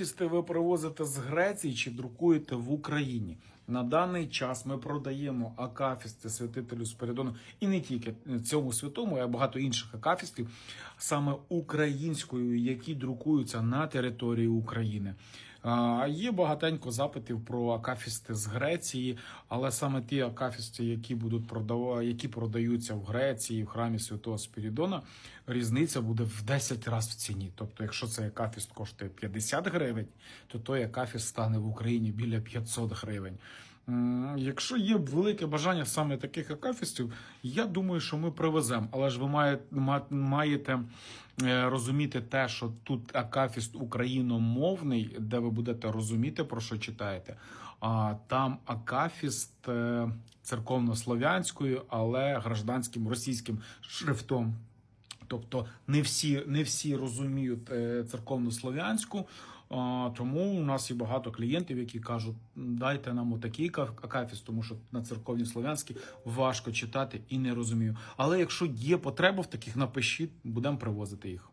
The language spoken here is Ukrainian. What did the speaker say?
акафісти ви привозите з Греції чи друкуєте в Україні? На даний час ми продаємо акафісти святителю Спиридону і не тільки цьому святому, а багато інших акафістів, саме українською, які друкуються на території України. Є багатенько запитів про акафісти з Греції, але саме ті акафісти, які будуть продава... які продаються в Греції, в храмі Святого Спірідона, різниця буде в 10 разів в ціні. Тобто, якщо цей акафіст коштує 50 гривень, то той акафіст стане в Україні біля 500 гривень. Якщо є велике бажання саме таких акафістів, я думаю, що ми привеземо. Але ж ви маєте, маєте розуміти те, що тут акафіст україномовний, де ви будете розуміти, про що читаєте. А там акафіст е, церковнослов'янською, але гражданським російським шрифтом. Тобто не всі, не всі розуміють церковну церковнослов'янську. Тому у нас є багато клієнтів, які кажуть, дайте нам отакий акафіс, тому що на церковній слов'янській важко читати і не розумію. Але якщо є потреба в таких, напишіть, будемо привозити їх.